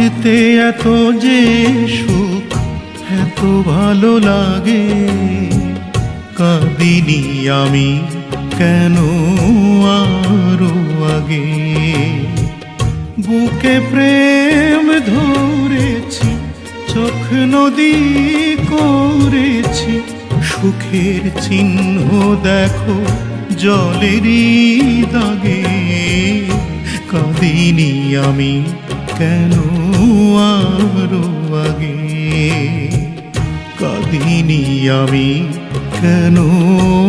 কাঁদিতে এত যে সুখ, এত ভালো লাগে। কাঁদিনি আমি কেন আরও আগে? বুকে প্রেম ধরেছি, চোখ নদী করেছি। সুখের চিহ্ন দেখো জলেরই দাগে। কাঁদিনি আমি කැනූවාරු වගේ කදිනියමි කනූ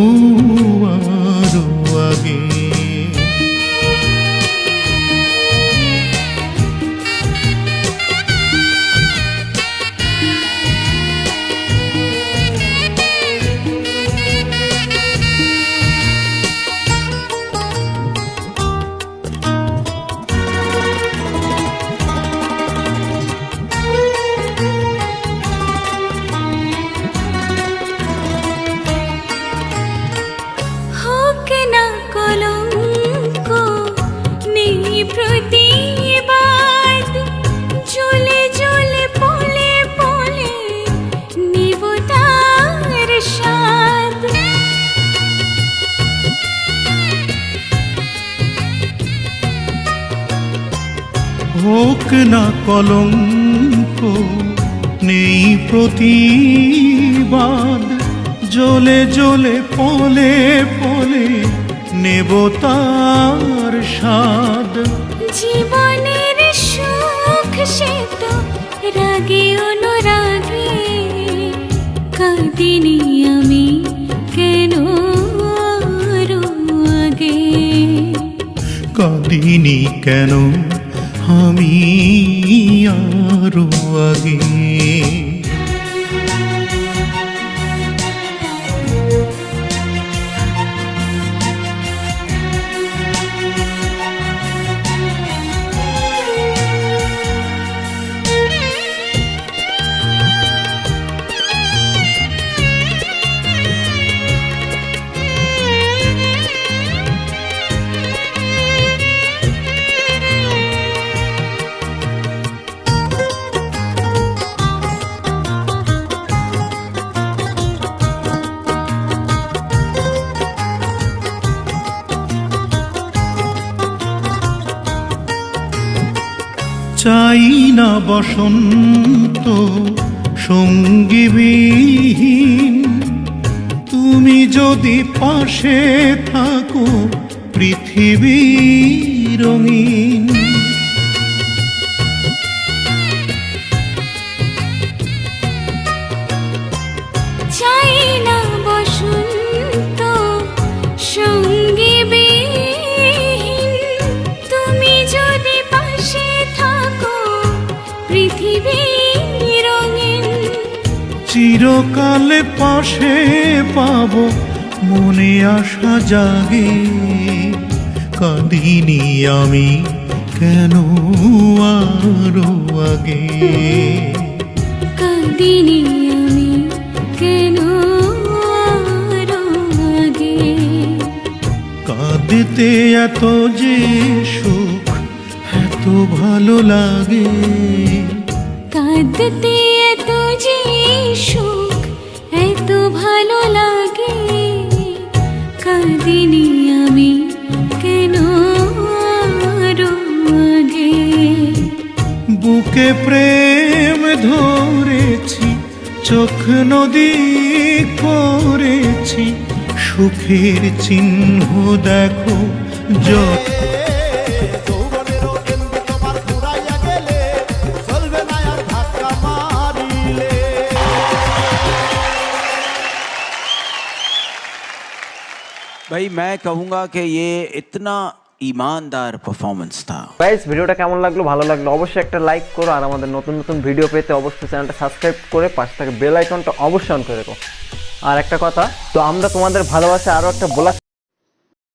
হোক না কলঙ্ক নেই প্রতিবাদ। জ্বলে জ্বলে পলে পলে নেব তার স্বাদ। জীবনের সুখ সে তো রাগে অনুরাগে কাঁদিনি আমি কেন আগে? কাঁদিনি কেন আমি আরও আগে চাই না বসন্ত সঙ্গীবিহীন। তুমি যদি পাশে থাকো পৃথিবী রঙিন। পৃথিবী রঙিন। চিরকালে পাশে পাব মনে আশা জাগে। কাঁদিনি আমি কেন আরও আগে? কাঁদিনি আমি কেন কাঁদতে এত যে সুখ ভালো লাগে। কাঁদতে এত যে সুখ এত ভালো লাগে। কাঁদিনি আমি কেন আগে? বুকে প্রেম ধরেছি চোখ নদী করেছি সুখের চিহ্ন দেখো যত भाई मैं कहूँगा कि ये इतना ईमानदार परफॉर्मेंस था গাইস ভিডিওটা কেমন লাগলো ভালো লাগলো অবশ্যই একটা লাইক করো আর আমাদের নতুন নতুন ভিডিও পেতে অবশ্যই চ্যানেলটা সাবস্ক্রাইব করে পাশে থাকা বেল আইকনটা অবশ্যই অন করে রেখো আর একটা কথা তো আমরা তোমাদের ভালোবাসা আরও একটা বলা